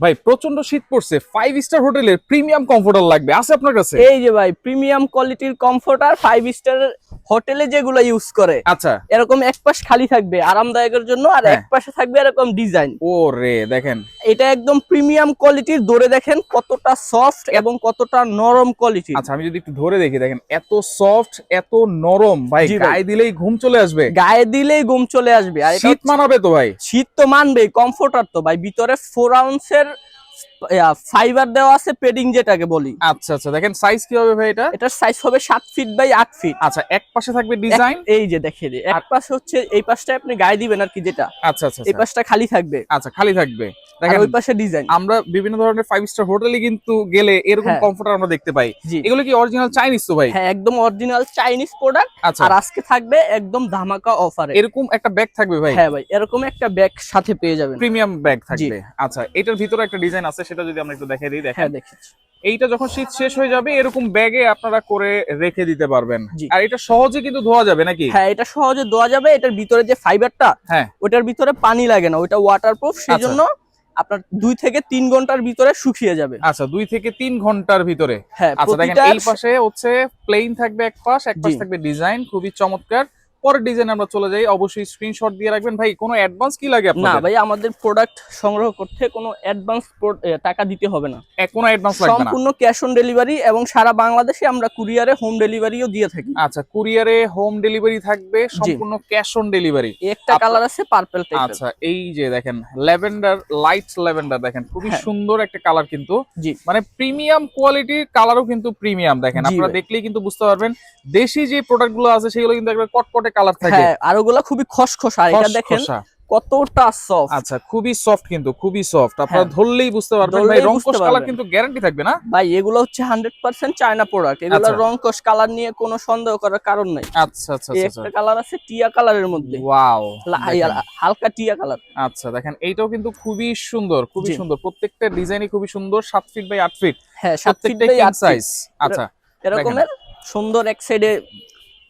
ভাই প্রচণ্ড শীত পড়ছে। ফাইভ স্টার হোটেলের প্রিমিয়াম কমফোর্টার লাগবে। আছে আপনার কাছে? এই যে ভাই প্রিমিয়াম কোয়ালিটির কমফোর্টার ফাইভ স্টার হোটেলে যেগুলো ইউজ করে আচ্ছা। এরকম এক পাশ খালি থাকবে আরামদায়কের জন্য আর হ্যাঁ। এক পাশে থাকবে এরকম ডিজাইন ও রে দেখেন। এটা একদম প্রিমিয়াম কোয়ালিটির ধরে দেখেন কতটা সফট এবং কতটা নরম কোয়ালিটি আচ্ছা আমি যদি একটু ধরে দেখি দেখেন এত সফট এত নরম ভাই গায়ে দিলেই ঘুম চলে আসবে। গায়ে দিলেই ঘুম চলে আসবে। আর শীত মানাবে তো ভাই। শীত তো মানবেই কমফোর্টার তো ভাই। ভিতরে ফোর আউন্সের ফাইবার দেওয়া আছে পেডিং যেটাকে বলি। আচ্ছা আচ্ছা দেখেন সাইজ কি হবে ভাই এটা? এটার সাইজ হবে সাত ফিট বাই আট ফিট আচ্ছা এক পাশে থাকবে ডিজাইন এই যে এক পাশে হচ্ছে এই পাশটা আপনি গায়ে দিবেন আর কি যেটা। আচ্ছা আচ্ছা এই আচ্ছা। পাশটা খালি থাকবে। আচ্ছা খালি থাকবে। দেখেন ওই পাশে ডিজাইন আমরা বিভিন্ন ধরনের ফাইভ স্টার হোটেলে কিন্তু গেলে এরকম হ্যাঁ। কমফোর্টার আমরা দেখতে পাই। এগুলো কি অরিজিনাল চাইনিজ তো ভাই? হ্যাঁ একদম অরিজিনাল চাইনিজ প্রোডাক্ট আচ্ছা। আর আজকে থাকবে একদম ধামাকা অফারে এরকম একটা ব্যাগ থাকবে ভাই? হ্যাঁ ভাই এরকম একটা ব্যাগ সাথে পেয়ে যাবেন। প্রিমিয়াম ব্যাগ থাকবে। আচ্ছা এটার ভিতরে একটা ডিজাইন আছে সেটা যদি আমরা একটু দেখাই দিই দেখেন। হ্যাঁ এইটা যখন শীত শেষ হয়ে যাবে এরকম ব্যাগে আপনারা করে রেখে দিতে পারবেন। আর এটা সহজে কিন্তু ধোয়া যাবে নাকি? হ্যাঁ এটা সহজে ধোয়া যাবে। এটার ভিতরে যে ফাইবারটা হ্যাঁ। ওটার ভিতরে পানি লাগে না ওটা ওয়াটারপ্রুফ সেই আচ্ছা। জন্য আপনার দুই থেকে তিন ঘণ্টার ভিতরে শুকিয়ে যাবে। আচ্ছা দুই থেকে তিন ঘণ্টার ভিতরে। হ্যাঁ আচ্ছা দেখেন এই পাশে হচ্ছে প্লেন থাকবে এক পাশ এক পাশ থাকবে ডিজাইন খুবই চমৎকার। পরের ডিজাইন আমরা চলে যাই। অবশ্যই স্ক্রিনশট দিয়ে রাখবেন। ভাই কোনো অ্যাডভান্স কি লাগে না ভাই আমাদের প্রোডাক্ট সংগ্রহ করতে কোনো অ্যাডভান্স টাকা দিতে হবে না। কোনো অ্যাডভান্স লাগবে না। সম্পূর্ণ ক্যাশ অন ডেলিভারি এবং সারা বাংলাদেশে আমরা কুরিয়ারে হোম ডেলিভারিও দিয়ে থাকি। আচ্ছা কুরিয়ারে হোম ডেলিভারি থাকবে সম্পূর্ণ ক্যাশ অন ডেলিভারি একটা কালার আছে পার্পল টাইপের আচ্ছা এই যে দেখেন ল্যাভেন্ডার লাইট ল্যাভেন্ডার দেখেন খুবই হ্যাঁ। সুন্দর একটা কালার কিন্তু। মানে প্রিমিয়াম কোয়ালিটির কালারও কিন্তু প্রিমিয়াম দেখেন। আপনারা দেখলেই কিন্তু বুঝতে পারবেন। দেশি যে প্রোডাক্টগুলো আছে সেগুলো কিন্তু একবার কটকটে কালার থাকে। হ্যাঁ আর ওগুলা খুবই খসখসা আর এটা দেখেন কতটা সফট আচ্ছা খুবই সফট কিন্তু খুবই সফট আপনারা হ্যাঁ। ধরলেই বুঝতে পারবেন ভাই ধরলেই রংকশ কালার কিন্তু গ্যারান্টি থাকবে না? ভাই এগুলো হচ্ছে হান্ড্রেড পার্সেন্ট চায়না প্রোডাক্ট এগুলো আচ্ছা। রং কস কালার নিয়ে কোনো সন্দেহ করার কারণ নাই। আচ্ছা আচ্ছা আচ্ছা একটা কালার আছে টিয়া কালারের মধ্যে। ওয়াও হালকা টিয়া কালার আচ্ছা দেখেন এইটাও কিন্তু খুবই সুন্দর খুবই সুন্দর। প্রত্যেকটা ডিজাইনই খুবই সুন্দর সাত ফিট বাই আট ফিট হ্যাঁ সাত ফিট বাই আট সাইজ আচ্ছা এরকমের সুন্দর এক সাইডে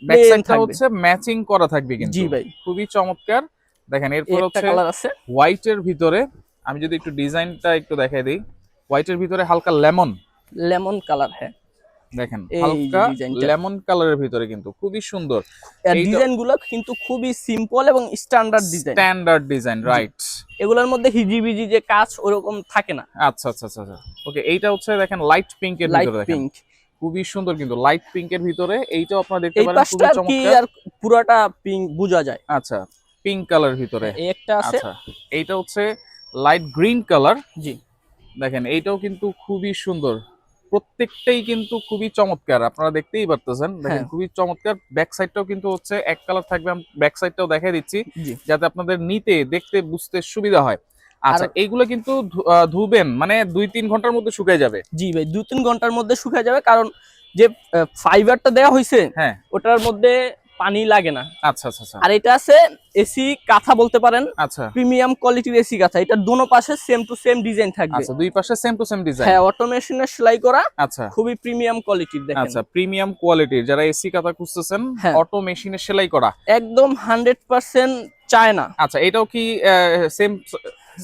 ব্যাক সাইডটা হচ্ছে ম্যাচিং করা থাকবে কিন্তু। জি ভাই। খুবই চমৎকার। দেখেন এরপর হচ্ছে কালার আছে। হোয়াইটের ভিতরে আমি যদি একটু ডিজাইনটা একটু দেখাই দিই। হোয়াইটের ভিতরে হালকা লেমন লেমন কালার হ্যাঁ। দেখেন হালকা লেমন কালারের ভিতরে কিন্তু খুবই সুন্দর। আর এইটা- ডিজাইনগুলো কিন্তু খুবই সিম্পল এবং standard design standard design right এগুলোর মধ্যে হিজিবিজি যে কাজ ওরকম থাকে না। আচ্ছা আচ্ছা আচ্ছা আচ্ছা। ওকে এইটা হচ্ছে দেখেন লাইট পিঙ্কের লাইট ভিতরে দেখেন। পিঙ্ক খুবই সুন্দর কিন্তু লাইট পিঙ্ক এর ভিতরে এইটাও আপনারা দেখতে পারেন খুবই চমৎকার। আর পুরাটা পিঙ্ক বোঝা যায়? আচ্ছা পিঙ্ক কালার ভিতরে। এই একটা আছে। আচ্ছা এইটা হচ্ছে লাইট গ্রিন কালার জি। দেখেন এইটাও কিন্তু খুবই সুন্দর। প্রত্যেকটাই কিন্তু খুবই চমৎকার আপনারা দেখতেই পারতেছেন। দেখেন হ্যাঁ। খুবই চমৎকার। ব্যাক সাইডটাও কিন্তু হচ্ছে এক কালার থাকবে। আমি ব্যাক সাইডটাও দেখাই দিচ্ছি যাতে আপনাদের নিতে দেখতে বুঝতে সুবিধা হয়। আচ্ছা এইগুলো কিন্তু ধুবেন মানে দুই তিন ঘণ্টার মধ্যে শুকিয়ে যাবে। জি ভাই দু তিন ঘণ্টার মধ্যে শুকিয়ে যাবে কারণ যে ফাইবারটা দেওয়া হয়েছে হ্যাঁ। ওটার মধ্যে পানি লাগে না। আচ্ছা আচ্ছা আচ্ছা। আর এটা আছে এসি কাঁথা বলতে পারেন আচ্ছা। প্রিমিয়াম কোয়ালিটির এসি কাঁথা এটা দোনো পাশে সেম টু সেম ডিজাইন থাকবে। আচ্ছা দুই পাশে সেম টু সেম ডিজাইন হ্যাঁ অটোমেশনের সেলাই করা আচ্ছা। খুবই প্রিমিয়াম কোয়ালিটির দেখেন। আচ্ছা প্রিমিয়াম কোয়ালিটির যারা এসি কাতা খুঁজতেছেন হ্যাঁ। অটো মেশিনে সেলাই করা। একদম হান্ড্রেড পার্সেন্ট চায়না। আচ্ছা এটাও কি সেম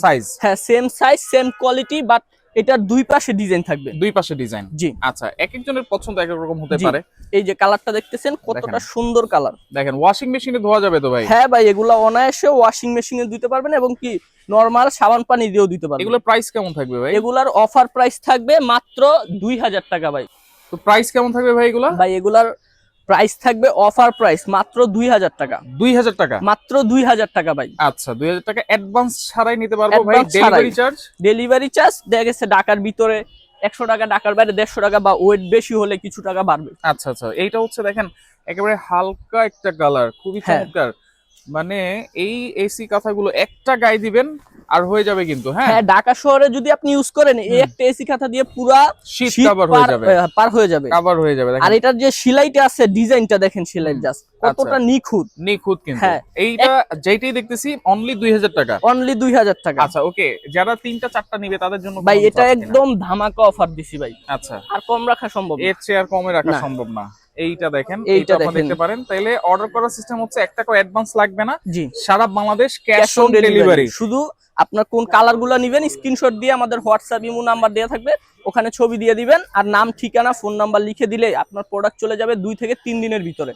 সাইজ হ্যাঁ same size same quality but এটার দুই পাশে ডিজাইন থাকবে। দুই পাশে ডিজাইন জি। আচ্ছা এক একজনের পছন্দ এক রকম হতে পারে। এই যে কালারটা দেখতেছেন কতটা সুন্দর কালার দেখেন ওয়াশিং মেশিনে ধোয়া যাবে তো ভাই? হ্যাঁ ভাই এগুলা অনায়াসে ওয়াশিং মেশিনে দিতে পারবেন এবং কি নরমাল সাবান পানি দিয়েও দিতে পারবেন। এগুলোর প্রাইস কেমন থাকবে ভাই? এগুলার অফার প্রাইস থাকবে মাত্র দুই হাজার টাকা ভাই। তো প্রাইস কেমন থাকবে ভাই এগুলো? ভাই এগুলার প্রাইস থাকবে অফার প্রাইস মাত্র দুই হাজার টাকা। দুই হাজার টাকা? মাত্র দুই হাজার টাকা ভাই। আচ্ছা দুই হাজার টাকা অ্যাডভান্স ছাড়াই নিতে পারব ভাই? ডেলিভারি চার্জ ডেলিভারি চার্জ দেখা গেছে ঢাকার ভিতরে একশো টাকা ঢাকার বাইরে দেড়শো টাকা বা ওয়েট বেশি হলে কিছু টাকা বাড়বে। আচ্ছা আচ্ছা। এইটা হচ্ছে দেখেন একেবারে হালকা একটা কালার খুবই হ্যাঁ। চমৎকার। মানে এই এসি কথাগুলো একটা গায়ে দিবেন আর হয়ে যাবে কিন্তু হ্যাঁ? হ্যাঁ ঢাকা শহরে যদি আপনি ইউজ করেন এই একটা এসি খাতা দিয়ে পুরা শীত কাভার হয়ে যাবে। পার হয়ে যাবে। কাভার হয়ে যাবে আর এটার যে সেলাইটা আছে ডিজাইনটা দেখেন সেলাই জাস্ট কতটা নিখুঁত। নিখুঁত কিন্তু। হ্যাঁ। এইটা যেটাই দেখতেছি অনলি দুই হাজার টাকা। অনলি দুই হাজার টাকা। আচ্ছা ওকে যারা তিনটা চারটা নিবে তাদের জন্য ভাই এটা? একদম ধামাকা অফার দিছি ভাই। আচ্ছা। আর কম রাখা সম্ভব। এর চেয়ে আর কমে রাখা সম্ভব না। এইটা দেখেন এইটা দেখতে পারেন। তাইলে অর্ডার করার সিস্টেম হচ্ছে এক টাকা অ্যাডভান্স লাগবে না। জি। সারা বাংলাদেশ ক্যাশ অন ডেলিভারি শুধু আপনার কোন কালারগুলো নেবেন স্ক্রিনশট দিয়ে আমাদের হোয়াটসঅ্যাপ ইমো নাম্বার দেওয়া থাকবে ওখানে ছবি দিয়ে দিবেন। আর নাম ঠিকানা ফোন নাম্বার লিখে দিলে আপনার প্রোডাক্ট চলে যাবে দুই থেকে তিন দিনের ভিতরে।